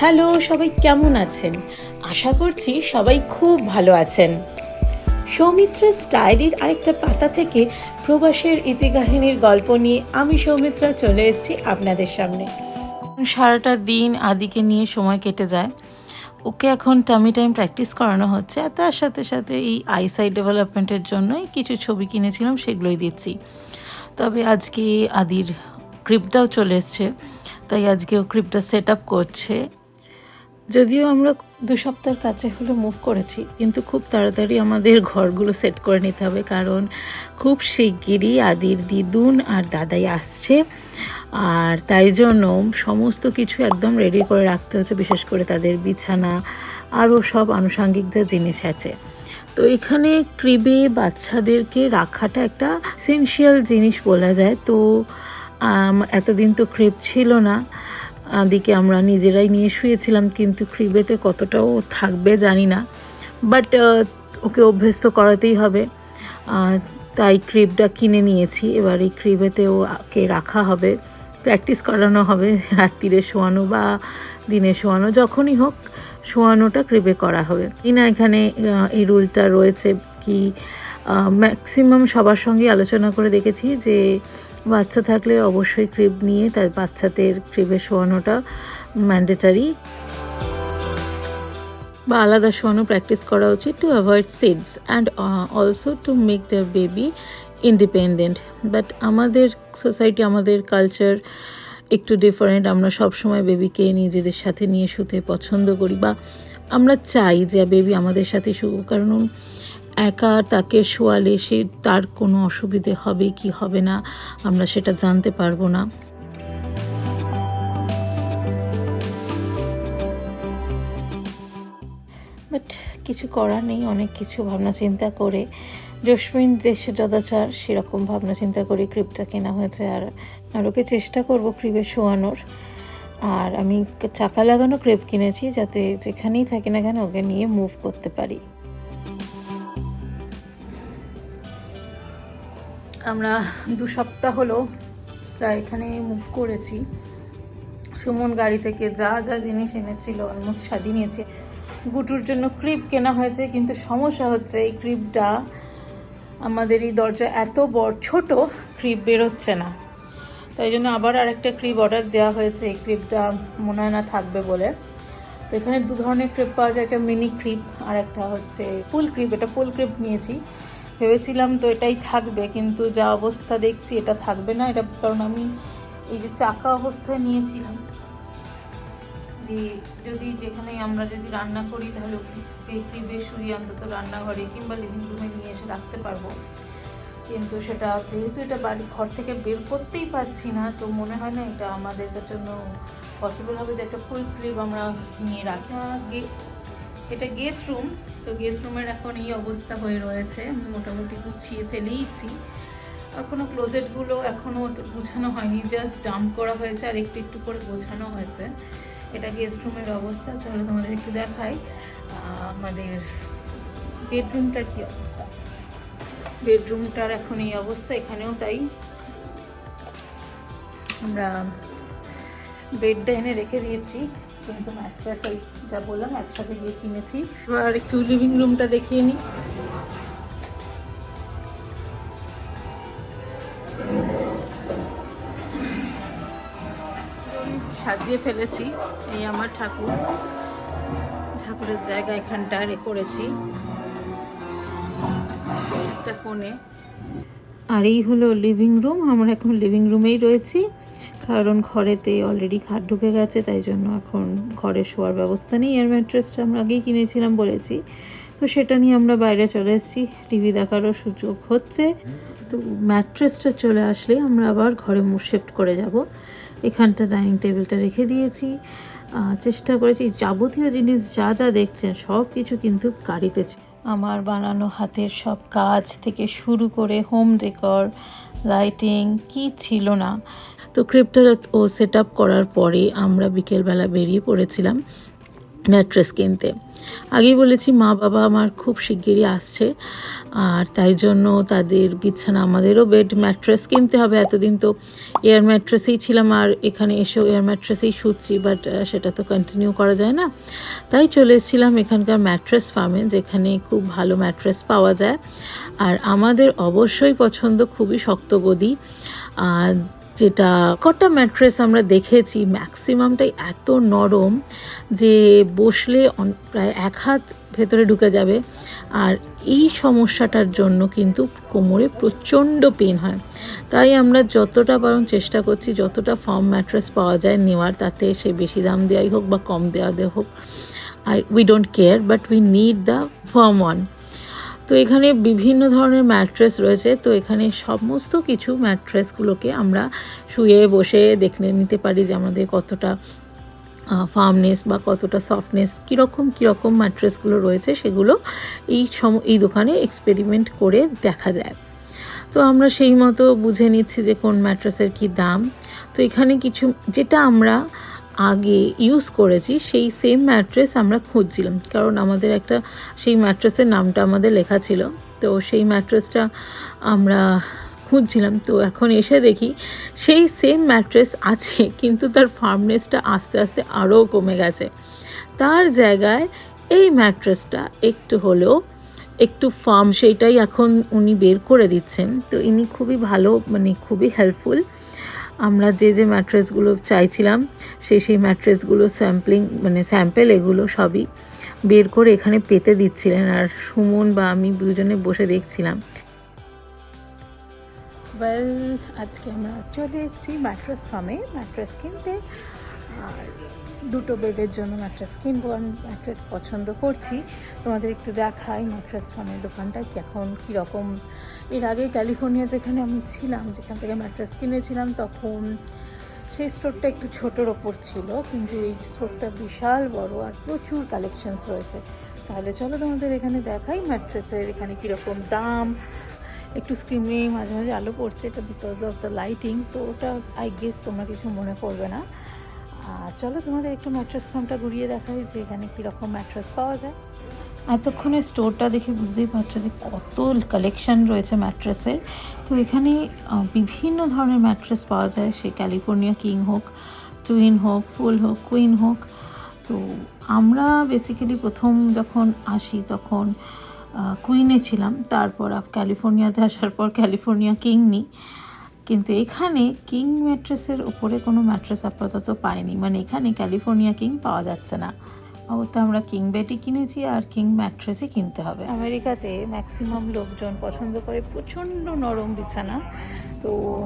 Hello, সবাই কেমন আছেন? আশা করছি সবাই খুব ভালো আছেন। সৌমিত্রা স্টাইলির আরেকটা পাতা থেকে প্রবাসের ইতিকাহিনীর গল্প নিয়ে আমি সৌমিত্রা চলে এসেছি আপনাদের সামনে। সারাটা দিন আদিকে নিয়ে সময় কেটে যায়। ওকে এখন টামি টাইম প্র্যাকটিস করানো হচ্ছে আর তার সাথে সাথে এই আইসাইড ডেভেলপমেন্টের জন্যই কিছু ছবি কিনেছিলাম, সেগুলোই দিচ্ছি। তবে আজকে আদির ক্রিপটাও চলে এসছে, তাই আজকে ও ক্রিপটা সেট আপ করছে। যদিও আমরা দু সপ্তাহের কাছে হলো মুভ করেছি, কিন্তু খুব তাড়াতাড়ি আমাদের ঘরগুলো সেট করে নিতে হবে। কারণ খুব শিগগিরই আদির দিদুন আর দাদাই আসছে। আর তাই জন্য সমস্ত কিছু একদম রেডি করে রাখতে হচ্ছে, বিশেষ করে তাদের বিছানা আরও সব আনুষাঙ্গিক যা জিনিস আছে। তো এখানে ক্রিবে বাচ্চাদেরকে রাখাটা একটা এসেনশিয়াল জিনিস বলা যায়। তো এতদিন তো ক্রিপ ছিল না। দিকে আমরা নিজেরাই নিয়ে শুয়েছিলাম, কিন্তু ক্রিবেতে কতটাও থাকবে জানি না। বাট ওকে অভ্যস্ত করাতেই হবে। তাই ক্রিবটা কিনে নিয়েছি। এবার এই ক্রিবেতে ওকে রাখা হবে, প্র্যাকটিস করানো হবে, রাত্রিরে শোয়ানো বা দিনে শোয়ানো, যখনই হোক, শোয়ানোটা ক্রিবে করা হবে। না এখানে এই রুলটা রয়েছে কি ম্যাক্সিমাম সবার সঙ্গে আলোচনা করে দেখেছি যে বাচ্চা থাকলে অবশ্যই ক্রিব নিয়ে তার বাচ্চাদের ক্রিবে শোয়ানোটা ম্যান্ডেটারি বা আলাদা শোয়ানো প্র্যাকটিস করা উচিত to avoid SIDS and also to make the baby independent but আমাদের সোসাইটি আমাদের কালচার একটু ডিফারেন্ট আমরা সবসময় বেবিকে নিজেদের সাথে নিয়ে শুতে পছন্দ করি বা আমরা চাই যে বেবি আমাদের সাথে শুক, কারণ একা তাকে শোয়ালে সে তার কোনো অসুবিধে হবে কি হবে না, আমরা সেটা জানতে পারব না। বাট কিছু করার নেই, অনেক কিছু ভাবনা চিন্তা করে। জসমিন দেশে যদাচার সেরকম ভাবনা চিন্তা করে ক্রিপটা কেনা হয়েছে আর আর ওকে চেষ্টা করব ক্রিপে শোয়ানোর। আর আমি চাকা লাগানো ক্রেপ কিনেছি যাতে যেখানেই থাকি না কেন ওকে নিয়ে মুভ করতে পারি। আমরা দু সপ্তাহ হলো প্রায় এখানে মুভ করেছি। সুমন গাড়ি থেকে যা যা জিনিস এনেছিল অলমোস্ট সাজিয়ে নিয়েছে। গুটুর জন্য ক্রিপ কেনা হয়েছে, কিন্তু সমস্যা হচ্ছে এই ক্রিপটা আমাদের এই দরজা এত বড়, ছোট ক্রিপ বেরোচ্ছে না। তাই জন্য আবার আরেকটা ক্রিপ অর্ডার দেওয়া হয়েছে, এই ক্রিপটা মনে হয় না থাকবে বলে। তো এখানে দু ধরনের ক্রিপ পাওয়া যায়, একটা মিনি ক্রিপ আর একটা হচ্ছে ফুল ক্রিপ এটা ফুল ক্রিপ নিয়েছি। ভেবেছিলাম তো এটাই থাকবে কিন্তু যা অবস্থা দেখছি এটা থাকবে না। এটা কারণ আমি এই যে চাকা অবস্থায় নিয়েছিলাম যে যদি যেখানে আমরা যদি রান্না করি তাহলে ক্রিপে শুয়ে অন্তত রান্নাঘরে কিংবা লিভিং রুমে নিয়ে এসে রাখতে পারব। কিন্তু সেটা যেহেতু এটা বাড়ি ঘর থেকে বের করতেই পারছি না তো মনে হয় না এটা আমাদের জন্য পসিবল হবে যে একটা ফুল ক্লিপ আমরা নিয়ে রাখি। আহ, গে- এটা গেস্ট রুম তো গেস্ট রুমের এখন এই অবস্থা হয়ে রয়েছে। মোটামুটি গুছিয়ে ফেলেইছি এখনও ক্লোজেটগুলো এখনও গুছানো হয়নি জাস্ট ডাম্প করা হয়েছে আর একটু একটু করে গোছানো হয়েছে। এটা গেস্ট রুমের অবস্থা, চলো তোমাদের একটু দেখাই। আমাদের বেডরুমটার কি অবস্থা? বেডরুমটার এখন এই অবস্থা, এখানেও তাই। আমরা বেডটা এনে রেখে দিয়েছি। কিন্তু ম্যাট্রেস ওই যা বললাম একসাথে গিয়ে কিনেছি। এবার একটু লিভিং রুমটা দেখিয়ে নিই সাজিয়ে ফেলেছি এই আমার ঠাকুর। ঠাকুরের জায়গা এখানটা রে করেছি। একটা কোণে। আর এই হলো লিভিং রুম আমরা এখন লিভিং রুমেই রয়েছি। কারণ ঘরেতে অলরেডি খাট ঢুকে গেছে, তাই জন্য এখন ঘরে শোয়ার ব্যবস্থা নেই। এয়ার ম্যাট্রেসটা আমরা আগেই কিনেছিলাম বলেছি। তো সেটা নিয়ে আমরা বাইরে চলে এসেছি। টিভি দেখারও সুযোগ হচ্ছে। তো ম্যাট্রেসটা চলে আসলে আমরা আবার ঘরে মুভ শিফট করে যাব। এখানটা ডাইনিং টেবিলটা রেখে দিয়েছি। চেষ্টা করেছি। যাবতীয় জিনিস যা যা দেখছেন, সব কিছু কিন্তু গাড়িতে আমার বানানো হাতের সব কাজ থেকে শুরু করে হোম ডেকর লাইটিং কি ছিল না। তো ক্রিপটা ও সেট আপ করার পরে আমরা বিকেলবেলা বেরিয়ে পড়েছিলাম ম্যাট্রেস কিনতে। আগেই বলেছি, মা বাবা আমার খুব শিগগিরই আসছে, আর তাই জন্য তাদের বিছানা আমাদেরও বেড ম্যাট্রেস কিনতে হবে। এতদিন তো এয়ার ম্যাট্রেসেই ছিলাম, আর এখানে এসেও এয়ার ম্যাট্রেসেই শুচ্ছি বাট সেটা তো কন্টিনিউ করা যায় না। তাই চলে এসেছিলাম এখানকার ম্যাট্রেস ফার্মে যেখানে খুব ভালো ম্যাট্রেস পাওয়া যায়। আর আমাদের অবশ্যই পছন্দ খুবই শক্ত গদি, আর যেটা কটা ম্যাট্রেস আমরা দেখেছি, ম্যাক্সিমামটাই এত নরম যে বসলে প্রায় এক হাত ভেতরে ঢুকে যাবে। আর এই সমস্যাটার জন্য কিন্তু কোমরে প্রচণ্ড পেন হয়। তাই আমরা যতটা পারো চেষ্টা করছি, যতটা ফার্ম ম্যাট্রেস পাওয়া যায় নেওয়ার, তাতে সে বেশি দাম দেওয়াই হোক বা কম দেওয়া দেওয়া হোক। I we don't care but we need the firm one তো এখানে বিভিন্ন ধরনের ম্যাট্রেস রয়েছে, তো এখানে সমস্ত কিছু ম্যাট্রেসগুলোকে আমরা শুয়ে বসে দেখে নিতে পারি যে আমাদের কতটা ফার্মনেস বা কতটা সফটনেস কীরকম কীরকম ম্যাট্রেসগুলো রয়েছে সেগুলো এই সম, এই দোকানে এক্সপেরিমেন্ট করে দেখা যায়। তো আমরা সেই মতো বুঝে নিচ্ছি যে কোন ম্যাট্রেসের কী দাম। তো এখানে কিছু, যেটা আমরা আগে ইউজ করেছি, সেই সেম ম্যাট্রেস আমরা খুঁজছিলাম। কারণ আমাদের একটা, সেই ম্যাট্রেসের নামটা আমাদের লেখা ছিল। তো সেই ম্যাট্রেসটা আমরা খুঁজছিলাম। তো এখন এসে দেখি, সেই সেম ম্যাট্রেস আছে, কিন্তু তার ফার্মনেসটা আস্তে আস্তে আরও কমে গেছে। তার জায়গায় এই ম্যাট্রেসটা একটু হলেও একটু ফার্ম সেইটাই এখন উনি বের করে দিচ্ছেন। তো ইনি খুবই ভালো মানে খুবই হেল্পফুল আমরা যে যে ম্যাট্রেসগুলো চাইছিলাম, সেই সেই ম্যাট্রেসগুলো স্যাম্পলিং মানে স্যাম্পেল এগুলো সবই বের করে এখানে পেতে দিচ্ছিলেন। আর সুমন বা আমি দুজনে বসে দেখছিলাম। ওয়েল আজকে আমরা চলে এসেছি ম্যাট্রেস ফার্মে, ম্যাট্রেস কিনতে। আর দুটো বেডের জন্য ম্যাট্রেস কিনবো, আমি ম্যাট্রেস পছন্দ করছি। তোমাদের একটু দেখাই ম্যাট্রেস ফার্মের দোকানটা এখন কীরকম। এর আগে ক্যালিফোর্নিয়া যেখানে আমি ছিলাম, যেখান থেকে ম্যাট্রেস কিনেছিলাম, তখন সেই স্টোরটা একটু ছোটোর ওপর ছিল, কিন্তু এই স্টোরটা বিশাল বড় আর প্রচুর কালেকশনস রয়েছে। তাহলে চলো তোমাদের এখানে দেখাই ম্যাট্রেসের এখানে কীরকম দাম। একটু স্ক্রিনে মাঝে মাঝে আলো পড়ছে, এটা বিকজ অফ দ্য লাইটিং তো ওটা আই গেস তোমরা কিছু মনে করবে না। আর চলো তোমাদের একটু ম্যাট্রেস ফার্মটা ঘুরিয়ে দেখাই যে এখানে কীরকম ম্যাট্রেস পাওয়া যায়। এতক্ষণে স্টোরটা দেখে বুঝতেই পারছ যে কত কালেকশন রয়েছে ম্যাট্রেসের তো এখানে বিভিন্ন ধরনের ম্যাট্রেস পাওয়া যায়, সে ক্যালিফোর্নিয়া কিং হোক টুইন হোক ফুল হোক কুইন হোক। তো আমরা বেসিক্যালি প্রথম যখন আসি তখন কুইনে ছিলাম, তারপর ক্যালিফোর্নিয়াতে আসার পর ক্যালিফোর্নিয়া কিং নিই কিন্তু এখানে কিং ম্যাট্রেসের উপরে কোনো ম্যাট্রেস আপাতত পাইনি মানে এখানে ক্যালিফোর্নিয়া কিং পাওয়া যাচ্ছে না। অবশ্য আমরা কিং বেডই কিনেছি আর কিং ম্যাট্রেসই কিনতে হবে। আমেরিকাতে ম্যাক্সিমাম লোকজন পছন্দ করে প্রচণ্ড নরম বিছানা। তো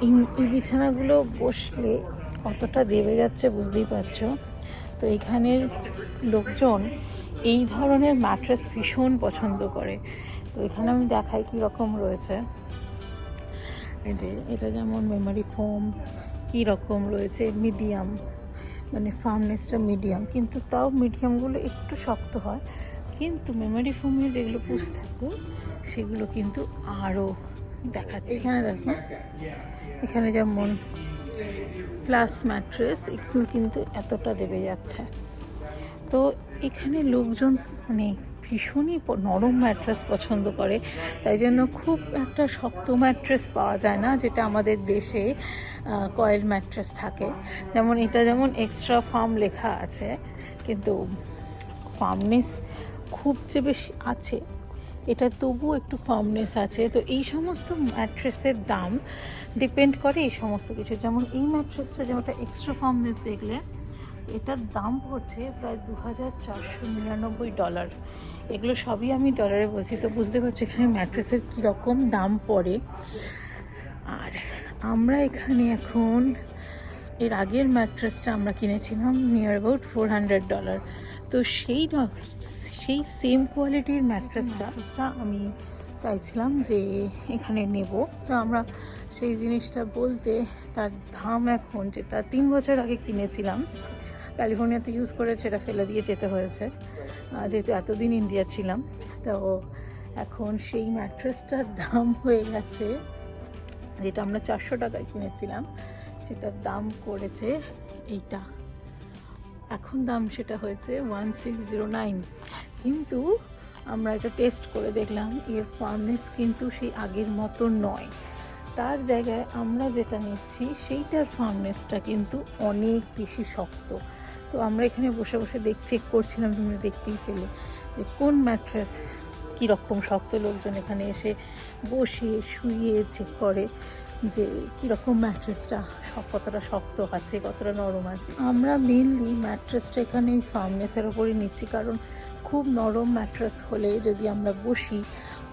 এই- বিছানাগুলো বসলে কতটা দেবে যাচ্ছে বুঝতেই পারছ? তো এখানের লোকজন এই ধরনের ম্যাট্রেস ভীষণ পছন্দ করে। তো এখানে আমি দেখাই কী রকম রয়েছে। এই যে এটা যেমন মেমারি ফোম কী রকম রয়েছে মিডিয়াম মানে ফার্মনেসটা মিডিয়াম কিন্তু তাও মিডিয়ামগুলো একটু শক্ত হয়। কিন্তু মেমারি ফোমের যেগুলো পুষ থাকে সেগুলো কিন্তু আরও দেখাচ্ছে। এখানে দেখো। এখানে যেমন প্লাস ম্যাট্রেস এগুলো কিন্তু এতটা দেবে যাচ্ছে। তো এখানে লোকজন মানে ভীষণই নরম ম্যাট্রেস পছন্দ করে। তাই জন্য খুব একটা শক্ত ম্যাট্রেস পাওয়া যায় না, যেটা আমাদের দেশে কয়েল ম্যাট্রেস থাকে। যেমন এটা যেমন এক্সট্রা ফার্ম লেখা আছে, কিন্তু ফার্মনেস খুব যে বেশি আছে, এটা তবু একটু ফার্মনেস আছে। তো এই সমস্ত ম্যাট্রেসের দাম ডিপেন্ড করে এই সমস্ত কিছু। যেমন এই ম্যাট্রেসটা যেমন যেমনটা এক্সট্রা ফার্মনেস দেখলে এটার দাম পড়ছে প্রায় দু হাজার চারশো নিরানব্বই ডলার। এগুলো সবই আমি ডলারে বলছি। তো বুঝতে পারছি এখানে ম্যাট্রেসের কীরকম দাম পড়ে। আর আমরা এখানে এখন এর আগের ম্যাট্রেসটা আমরা কিনেছিলাম near about four hundred dollar. তো সেই সেই সেম কোয়ালিটির ম্যাট্রেসটা আমি চাইছিলাম যে এখানে নেব। তো আমরা সেই জিনিসটা বলতে তার দাম এখন যেটা তিন বছর আগে কিনেছিলাম ক্যালিফোর্নিয়াতে ইউজ করে সেটা ফেলে দিয়ে যেতে হয়েছে। যেহেতু এতদিন ইন্ডিয়া ছিলাম, তো এখন সেই ম্যাট্রেসটার দাম হয়ে গেছে, যেটা আমরা চারশো টাকায় কিনেছিলাম, সেটার দাম করেছে এইটা। এখন দাম সেটা হয়েছে ওয়ান সিক্স জিরো নাইন কিন্তু আমরা এটা টেস্ট করে দেখলাম এর ফার্মনেস কিন্তু সেই আগের মতো নয়। তার জায়গায় আমরা যেটা নিচ্ছি, সেইটার ফার্মনেসটা কিন্তু অনেক বেশি শক্ত। তো আমরা এখানে বসে বসে দেখ চেক করছিলাম তুমি দেখতেই পেলে যে কোন ম্যাট্রেস কীরকম শক্ত লোকজন এখানে এসে বসে শুয়ে চেক করে যে কীরকম ম্যাট্রেসটা কতটা শক্ত আছে, কতটা নরম আছে। আমরা মেনলি ম্যাট্রেসটা এখানে ফার্মনেসের ওপরে নিচ্ছি, কারণ খুব নরম ম্যাট্রেস হলে যদি আমরা বসি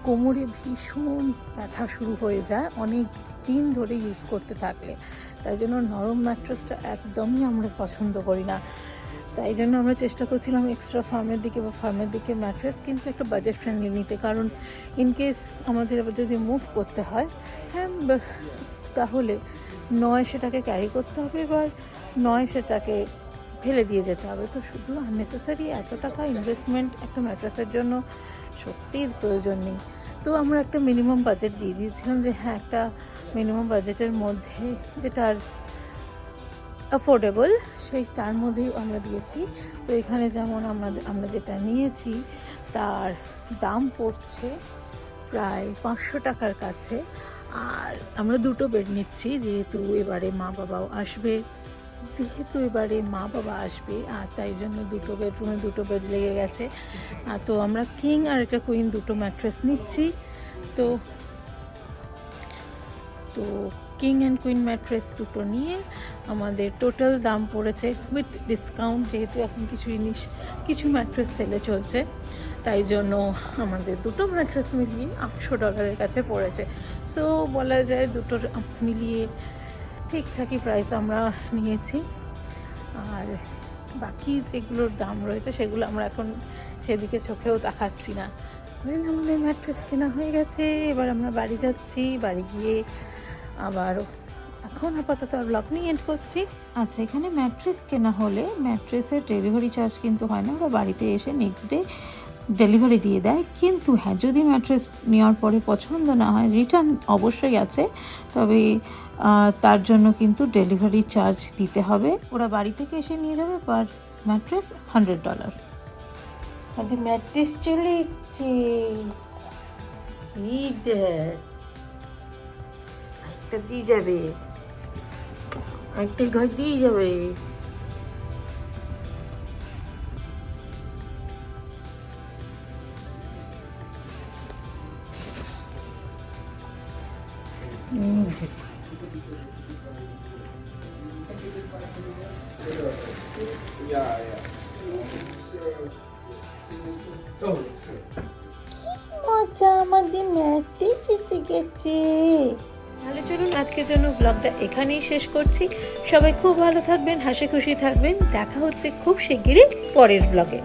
কোমরে ভীষণ ব্যথা শুরু হয়ে যায়। অনেক দিন ধরে ইউজ করতে থাকলে। তাই জন্য নরম ম্যাট্রেসটা একদমই আমরা পছন্দ করি না। তাই জন্য আমরা চেষ্টা করছিলাম এক্সট্রা ফার্মের দিকে বা ফার্মের দিকে ম্যাট্রেস কিন্তু একটা বাজেট ফ্রেন্ডলি নিতে। কারণ ইন কেস আমাদের আবার যদি মুভ করতে হয় হ্যাঁ তাহলে নয় সেটাকে ক্যারি করতে হবে এবার নয় সেটাকে ফেলে দিয়ে যেতে হবে। তো শুধু আননেসেসারি এত টাকা ইনভেস্টমেন্ট একটা ম্যাট্রেসের জন্য সত্যিই প্রয়োজন নেই। তো আমরা একটা মিনিমাম বাজেট দিয়ে দিয়েছিলাম যে হ্যাঁ একটা মিনিমাম বাজেটের মধ্যে যেটার অ্যাফোর্ডেবল সেই তার মধ্যেই আমরা দিয়েছি। তো এখানে যেমন আমরা আমরা যেটা নিয়েছি, তার দাম পড়ছে প্রায় পাঁচশো টাকার কাছে। আর আমরা দুটো বেড নিচ্ছি, যেহেতু এবারে মা বাবাও আসবে। যেহেতু এবারে মা বাবা আসবে, আর তাই জন্য দুটো বেডরুমে দুটো বেড লেগে গেছে। আর তো আমরা কিং আর একটা কুইন দুটো ম্যাট্রেস নিচ্ছি। তো তো কিং অ্যান্ড কুইন ম্যাট্রেস দুটো নিয়ে আমাদের টোটাল দাম পড়েছে উইথ ডিসকাউন্ট যেহেতু এখন কিছু জিনিস, কিছু ম্যাট্রেস সেলে চলছে। তাই জন্য আমাদের দুটো ম্যাট্রেস মিলিয়ে আটশো ডলারের কাছে পড়েছে। সো বলা যায় দুটো মিলিয়ে ঠিকঠাকই প্রাইস আমরা নিয়েছি। আর বাকি যেগুলোর দাম রয়েছে সেগুলো আমরা এখন সেদিকে চোখেও তাকাচ্ছি না। আমাদের ম্যাট্রেস কেনা হয়ে গেছে, এবার আমরা বাড়ি যাচ্ছি, বাড়ি গিয়ে আবার এখন আপাতত ব্লগ নিয়ে এন্ড করছি। আচ্ছা এখানে ম্যাট্রেস কেনা হলে ম্যাট্রেসের ডেলিভারি চার্জ কিন্তু হয় না ওরা বাড়িতে এসে নেক্সট ডে ডেলিভারি দিয়ে দেয়। কিন্তু হ্যাঁ যদি ম্যাট্রেস নেওয়ার পরে পছন্দ না হয় রিটার্ন অবশ্যই আছে। তবে তার জন্য কিন্তু ডেলিভারি চার্জ দিতে হবে। ওরা বাড়ি থেকে এসে নিয়ে যাবে per mattress hundred dollar mattress চলে এসছে। একটা দিয়ে যাবে। একটা ঘর দিয়ে যাবে। মজা আমাদের ম্যাট্রেস এসে গেছে। তাহলে চলুন আজকের জন্য ব্লগটা এখানেই শেষ করছি। সবাই খুব ভালো থাকবেন, হাসি খুশি থাকবেন। দেখা হচ্ছে খুব শিগগিরই পরের ব্লগে